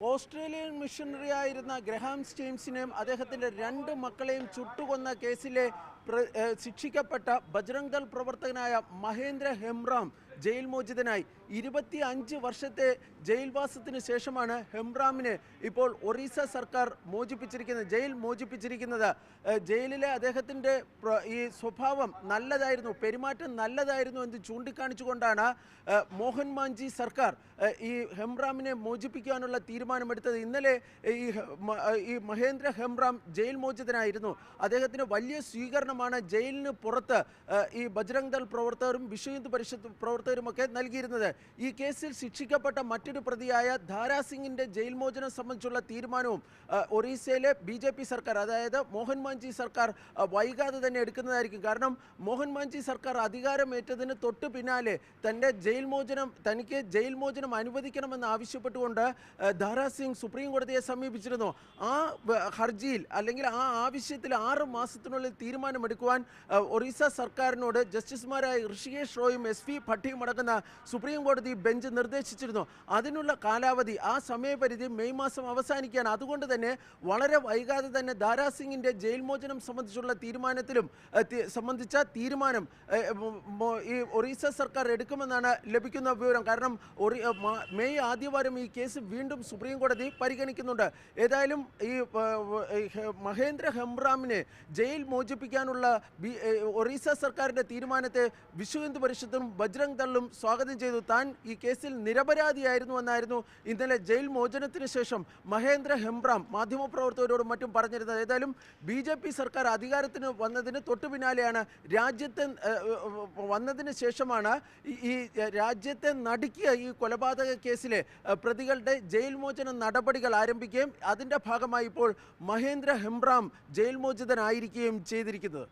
Australian missionary ആയിരുന്ന Graham സ്റ്റീംസിനെയും അദ്ദേഹത്തിന്റെ രണ്ട് മക്കളെയും ചുട്ടുകൊന്ന കേസിലെ ശിക്ഷിക്കപ്പെട്ട ബജ്രംഗ് ദൾ പ്രവർത്തകനായ മഹേന്ദ്ര ഹെംറാം ജയിൽ മോചിതനായി. ഇരുപത്തി അഞ്ച് വർഷത്തെ ജയിൽവാസത്തിന് ശേഷമാണ് ഹെംറാമിനെ ഇപ്പോൾ ഒറീസ സർക്കാർ മോചിപ്പിച്ചിരിക്കുന്നത് ജയിൽ മോചിപ്പിച്ചിരിക്കുന്നത്. ജയിലിലെ അദ്ദേഹത്തിന്റെ ഈ സ്വഭാവം നല്ലതായിരുന്നു പെരുമാറ്റം നല്ലതായിരുന്നു എന്ന് ചൂണ്ടിക്കാണിച്ചുകൊണ്ടാണ് മോഹൻ മാഞ്ചി സർക്കാർ ഈ ഹെംറാമിനെ മോചിപ്പിക്കാനുള്ള തീരുമാനമെടുത്തത്. ഇന്നലെ ഈ ഈ മഹേന്ദ്ര ഹെംറാം ജയിൽ മോചിതനായിരുന്നു. അദ്ദേഹത്തിന് വലിയ സ്വീകരണമാണ് ജയിലിന് പുറത്ത് ഈ ബജ്രംഗ് ദൾ പ്രവർത്തകരും വിശ്വ പരിഷത്ത് പരിഷത്ത് പ്രവർത്തകരുമൊക്കെ നൽകിയിരുന്നത്. ഈ കേസിൽ ശിക്ഷിക്കപ്പെട്ട മറ്റൊരു പ്രതിയായ ധാരാസിംഗിന്റെ ജയിൽ മോചനം സംബന്ധിച്ചുള്ള തീരുമാനവും ഒറീസയിലെ ബി ജെ പി സർക്കാർ അതായത് മോഹൻ മാഞ്ചി സർക്കാർ വൈകാതെ തന്നെ എടുക്കുന്നതായിരിക്കും. കാരണം മോഹൻ മാഞ്ചി സർക്കാർ അധികാരമേറ്റതിന് തൊട്ട് പിന്നാലെ തന്റെ ജയിൽ മോചനം തനിക്ക് ജയിൽ മോചനം അനുവദിക്കണമെന്ന് ആവശ്യപ്പെട്ടുകൊണ്ട് ധാരാസിംഗ് സിംഗ് സുപ്രീം കോടതിയെ സമീപിച്ചിരുന്നു. ആ ഹർജിയിൽ അല്ലെങ്കിൽ ആ ആവശ്യത്തിൽ ആറ് മാസത്തിനുള്ളിൽ തീരുമാനമെടുക്കുവാൻ ഒറീസ സർക്കാരിനോട് ജസ്റ്റിസുമാരായ ഋഷികേഷ് റോയും എസ് പി ഭട്ടിയും അടങ്ങുന്ന സുപ്രീം കോടതി ബെഞ്ച് നിർദ്ദേശിച്ചിരുന്നു. അതിനുള്ള കാലാവധി ആ സമയപരിധി മെയ് മാസം അവസാനിക്കുകയാണ്. അതുകൊണ്ട് തന്നെ വളരെ വൈകാതെ തന്നെ ദാരാസിംഗിന്റെ ജയിൽ മോചനം സംബന്ധിച്ചുള്ള തീരുമാനത്തിലും സംബന്ധിച്ച തീരുമാനം ഈ ഒറീസ സർക്കാർ എടുക്കുമെന്നാണ് ലഭിക്കുന്ന വിവരം. കാരണം മെയ് ആദ്യവാരം ഈ കേസ് വീണ്ടും സുപ്രീം കോടതി പരിഗണിക്കുന്നുണ്ട്. ഏതായാലും ഈ മഹേന്ദ്ര ഹെംറാമിനെ ജയിൽ മോചിപ്പിക്കാനുള്ള ഒറീസ സർക്കാരിന്റെ തീരുമാനത്തെ വിശ്വ ഹിന്ദു പരിഷത്തും ബജ്രംഗ് ദളും സ്വാഗതം ചെയ്തു. താൻ ഈ കേസിൽ നിരപരാധിയായിരുന്നു എന്നായിരുന്നു ഇന്നലെ ജയിൽ മോചനത്തിന് ശേഷം മഹേന്ദ്ര ഹെംബ്രാം മാധ്യമപ്രവർത്തകരോടും മറ്റും പറഞ്ഞിരുന്നത്. ഏതായാലും ബി ജെ പി സർക്കാർ അധികാരത്തിന് വന്നതിന് തൊട്ടു പിന്നാലെയാണ് രാജ്യത്തെ വന്നതിന് ശേഷമാണ് ഈ രാജ്യത്തെ നടുക്കിയ ഈ കൊലപാതക കേസിലെ പ്രതികളുടെ ജയിൽ മോചന നടപടികൾ ആരംഭിക്കുകയും അതിന്റെ ഭാഗമായി ഇപ്പോൾ മഹേന്ദ്ര ഹെംബ്രാം ജയിൽ മോചിതനായിരിക്കുകയും ചെയ്തിരിക്കുന്നത്.